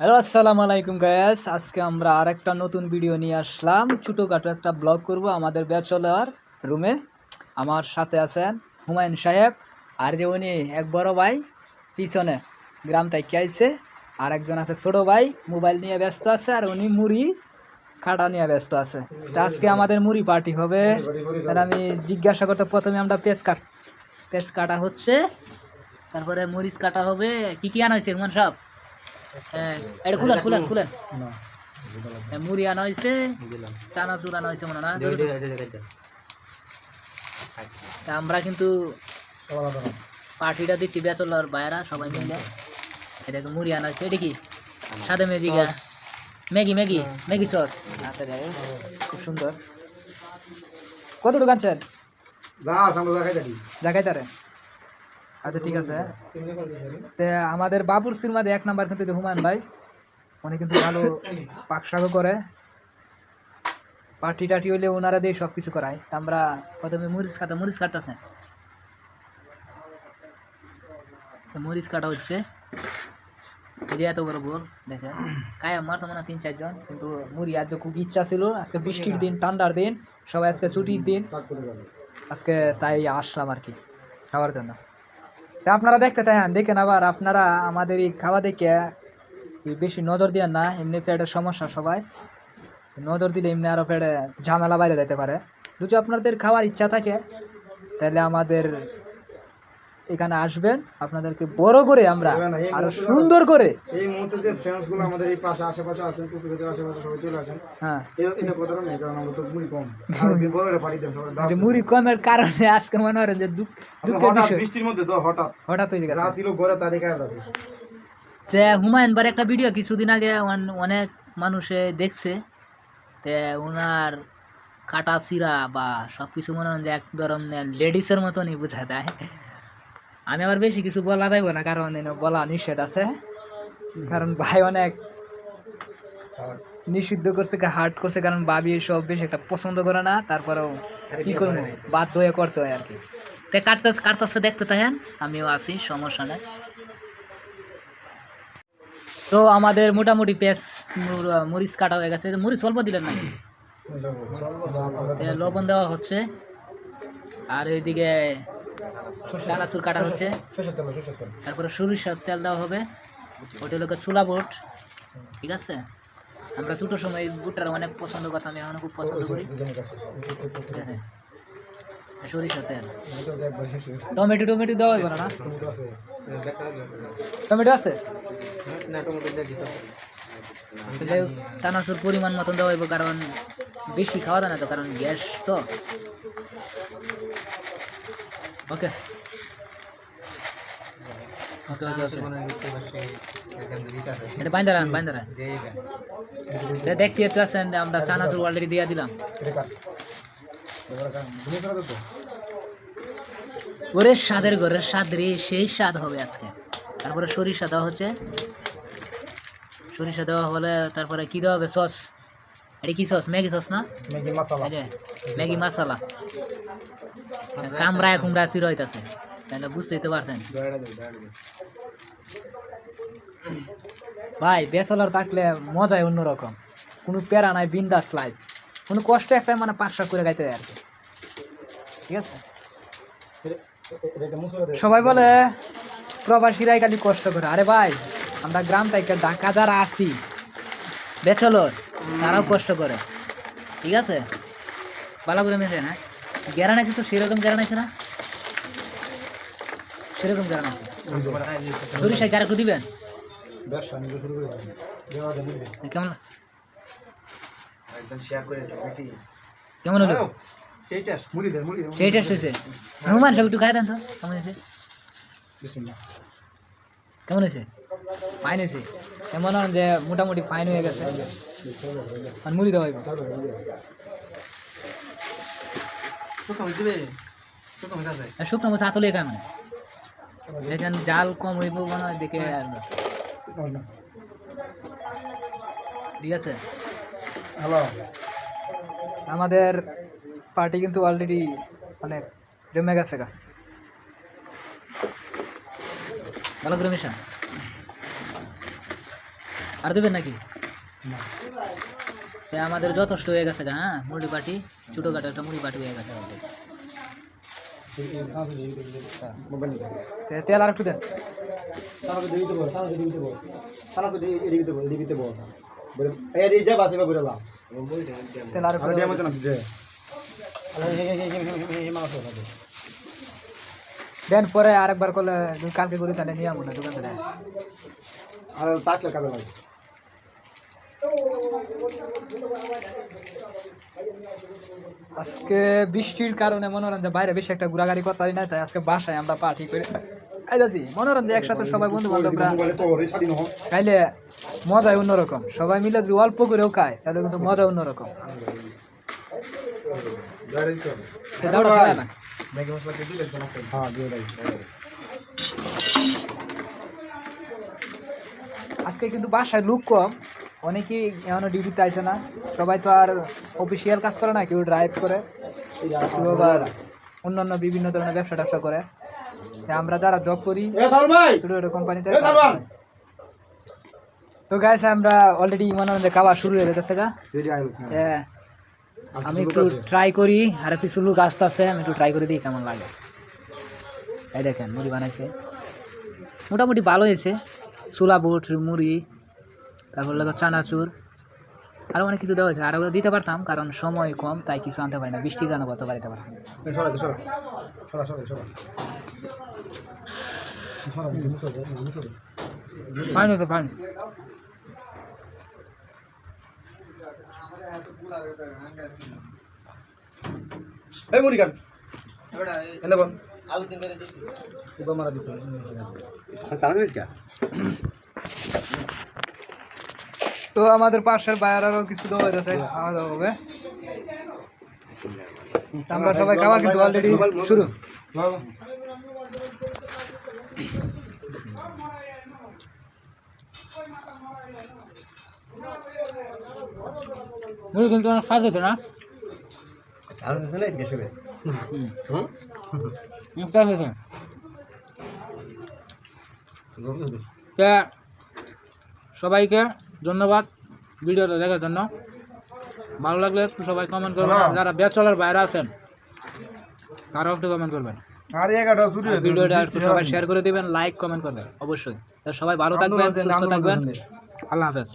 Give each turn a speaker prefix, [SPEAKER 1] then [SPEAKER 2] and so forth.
[SPEAKER 1] Hello আসসালামু আলাইকুম Guys আজকে আমরা আরেকটা নতুন ভিডিও নিয়ে আসলাম। ছোটোখাটো একটা ব্লগ করব আমাদের ব্যাচলার রুমে আমার সাথে আছেন হুমায়ুন সাহেব আর যে উনি এক বড় ভাই পিছনে গ্রাম থেকে আইছে আর একজন আছে ছোটো ভাই মোবাইল নিয়ে ব্যস্ত আছে আর উনি মুড়ি, খাটা নিয়ে ব্যস্ত আছে। আজকে আমাদের মুড়ি পার্টি হবে। আর আমি জিজ্ঞাসা করতে প্রথমে আমরা পেঁচ কাট পেঁচ কাটা হচ্ছে। তারপরে মরিচ কাটা হবে। কি কি আনা হয়েছে হুমান সাহেব? হ্যাঁ এটা খুলেন খুলেন খুলেন। হ্যাঁ, মুড়ি আনা হয়েছে চানাচুর আনা হয়েছে মনে না? আমরা কিন্তু পার্টিটা দিচ্ছি বেতলার বাইরা সবাই মিলে। এটাকে মুড়ি আনা হয়েছে এটা কি? সাদা ম্যাজিকা ম্যাগি ম্যাগি ম্যাগি সস। আচ্ছা খুব সুন্দর। কতটুকু আনছেন? দেখাই তারে। আচ্ছা ঠিক আছে। তে আমাদের বাবুর সিনেমাতে এক নাম্বার কিন্তু হুমায়ুন ভাই উনি কিন্তু ভালো পাকশাকও করে। পার্টি টাটি হইলে ওনারা দিয়ে সব কিছু করায়। তা আমরা প্রথমে মরিচ কাটা মরিচ কাটতেছে মরিচ কাটা হচ্ছে। এই যে এত বড় বল দেখে কায় আমার তো মনে তিন চারজন কিন্তু মুড়ি আজ খুব ইচ্ছা ছিল আজকে বৃষ্টির দিন ঠান্ডার দিন সবাই আজকে ছুটির দিন। আজকে তাই আসলাম আর কি খাওয়ার জন্য। আপনারা দেখতে থাকেন দেখেন আবার আপনারা আমাদের এই খাওয়া দেখে বেশি নজর দিয়ে না, এমনি ফ্যাটের সমস্যা সবাই। নজর দিলে এমনি আরও ফ্যাটে ঝামেলা বাইরে যেতে পারে। যদি আপনাদের খাওয়ার ইচ্ছা থাকে, তাহলে আমাদের এখানে আসবেন আপনাদেরকে বড় করে আমরা আরও সুন্দর করে
[SPEAKER 2] এই মুহূর্তে যে ফ্রেন্ডসগুলো আমাদের এই পাশে আশেপাশে আছেন পুকুরের আশেপাশে সবাই চলে আসেন।
[SPEAKER 1] হ্যাঁ।
[SPEAKER 2] এ- এটা কথা নেই কারণ আমরা তো মুড়ি কম। আরও দিন বড় করে পাড়ি দেন সবাই
[SPEAKER 1] যে মুড়ি কমের কারণে আজকে মনে হয় যে দুঃখ দুঃখের বিষয়।
[SPEAKER 2] বৃষ্টির মধ্যে তো হঠাৎ।
[SPEAKER 1] হঠাৎ হয়ে গেছে।
[SPEAKER 2] ছিল ঘরে কাজ আছে।
[SPEAKER 1] যে হুমায়ুন বার একটা ভিডিও কিছুদিন আগে অনেক মানুষে দেখছে। তে ওনার কাটা চিরা বা সব কিছু মনে হয় যে এক ধরনের লেডিসের মতনই বোঝা যায়। আমি আবার বেশি কিছু বলা যাইব না কারণ বলা নিষেধ আছে। কারণ ভাই অনেক নিষিদ্ধ করছে হার্ট করছে কারণ বাবি সব বেশি একটা পছন্দ করে না তারপরেও কি করব? বাধ্য হয়ে করতে হয় আর কি। তে কাটতে কাটতেছে দেখতে থাকেন আমিও আছি সমস্যা নেই। তো আমাদের মোটামুটি পেঁয়াজ মরিচ কাটা হয়ে গেছে। মরিচ অল্প দিলেন নাকি? লবণ দেওয়া হচ্ছে। আর এইদিকে চানাচুর কাটা হচ্ছে। তারপরে সরিষার তেল দেওয়া হবে। ওটা হলো চুলা বুট ঠিক আছে? আমরা ছোটো সময় এই বুটটা অনেক পছন্দ করতাম আমি এখন খুব পছন্দ করি। ঠিক আছে? সরিষার তেল। টমেটো টমেটো দেওয়া হবে না।
[SPEAKER 2] টমেটো আছে।
[SPEAKER 1] চানাচুর পরিমাণ মতন দেওয়া হইব কারণ বেশি খাওয়া যায় না তো কারণ গ্যাস তো। ওকে ওকে এটা বাইন্দা রান বাইন্দা রান। দেখতে একটু আছেন আমরা চানাচুর অলরেডি দিয়ে দিলাম। ওরে স্বাদের ঘরের স্বাদ রে সেই স্বাদ হবে আজকে। তারপরে সরিষা দেওয়া হচ্ছে। সরিষা দেওয়া হলে তারপরে কি দেওয়া হবে? সস। এটা কি সস? ম্যাগি সস না?
[SPEAKER 2] ম্যাগি মশলা
[SPEAKER 1] ম্যাগি মশলা কামড়ায় কুমড়া চির হইতাছে তাহলে বুঝতেই তো পারছেন। ভাই বেসলার থাকলে মজাই অন্যরকম। কোনো প্যারা নাই বিন্দাস লাইফ কোনো কষ্ট একটা মানে পাকশাক করে গাইতে আর কি। ঠিক আছে? সবাই বলে প্রবাসীরাই খালি কষ্ট করে। আরে ভাই আমরা গ্রাম থেকে ঢাকা যারা আছি বেচলর তারাও কষ্ট করে। ঠিক আছে? ভালো করে মেশে না গ্যারান আছে তো? সেরকম গ্যারান আছে না? সেরকম গ্যারান আছে। সরিষায় দিবেন?
[SPEAKER 2] করে দিন দেওয়া দেন মুড়ি দে
[SPEAKER 1] কেমন কেমন হলো? সেই টেস্ট হয়েছে। হুমান সব একটু খাই দেন তো কেমন হয়েছে? কেমন হয়েছে? ফাইন হয়েছে। এমন হয় যে মোটামুটি ফাইন হয়ে গেছে। আর মুড়ি দেওয়া শুকনো মতো আতলে খায় মানে। দেখেন জাল কম হইব মনে হয় দেখে আর ঠিক আছে?
[SPEAKER 2] হ্যালো।
[SPEAKER 1] আমাদের পার্টি কিন্তু অলরেডি মানে জমে গেছে গা। ভালো করে মিশা আর দেবেন নাকি? আমাদের যথেষ্ট হয়ে গেছে গা, হ্যাঁ? মুড়ি পাটি ছোটোখাটো একটা মুড়ি পাটি হয়ে গেছে আমাদের তেল আর একটু দেন দেন। পরে আরেকবার করলে কালকে করে তাহলে নিয়ে আমো না দোকান থেকে
[SPEAKER 2] আর তাকলে কাবে লাগে
[SPEAKER 1] আজকে বৃষ্টির কারণে মনোরঞ্জন বাইরে বেশি একটা ঘোরাঘুরি করতে পারি না তাই আজকে বাসায় আমরা পার্টি করে আইতাছি মনোরঞ্জন একসাথে সবাই বন্ধু বান্ধবরা খাইলে মজাই অন্যরকম। সবাই মিলে যদি অল্প করেও খায় তাহলে কিন্তু মজা অন্যরকম।
[SPEAKER 2] হ্যাঁ দাই
[SPEAKER 1] আজকে কিন্তু বাসায় লুক কম অনেকেই এখনও ডিউটিতে আইছে না। সবাই তো আর অফিসিয়াল কাজ করে না কেউ ড্রাইভ করে। কেউ আবার অন্যান্য বিভিন্ন ধরনের ব্যবসা ট্যাবসা করে। আমরা যারা জব করি
[SPEAKER 2] এ থাল ভাই!
[SPEAKER 1] ছোটো ছোটো কোম্পানিতে তো গাইস আমরা অলরেডি মনে হয় খাওয়া শুরু হয়ে গেছে গা। আমি একটু ট্রাই করি আর কিছু লোক আসতে আছে আমি একটু ট্রাই করে দিই কেমন লাগে। এই দেখেন মুড়ি বানাইছে। মোটামুটি ভালো হয়েছে। ছোলা বুট মুড়ি। তারপর লাগে চানাচুর। আরও অনেক কিছু দেওয়া হয়েছে। আরও দিতে পারতাম কারণ সময় কম তাই কিছু আনতে পারি না। বৃষ্টির জন্য কত বাড়িতে পারছি? ফাইন হয়েছে ফাইন
[SPEAKER 2] এই মুড়ি কাট এনে বল এবার মারা কা?
[SPEAKER 1] তো আমাদের পাশের বাইরেরও কিছু দেওয়া হয়েছে খাওয়া দাওয়া হবে। আমরা সবাই খাওয়া কিন্তু অলরেডি শুরু। কিন্তু অনেক স্বাদ হয়েছে না?
[SPEAKER 2] আর দিস না এদিকে শুবে। হুম?
[SPEAKER 1] সবাইকে ধন্যবাদ ভিডিওটা দেখার জন্য। ভালো লাগলে একটু সবাই কমেন্ট করবেন। যারা বেচলার বাইরে আছেন তারাও একটু কমেন্ট করবেন। ভিডিওটা একটু সবাই শেয়ার করে দিবেন লাইক কমেন্ট করবেন অবশ্যই। সবাই ভালো থাকবেন সুস্থ থাকবেন। আল্লাহ হাফেজ।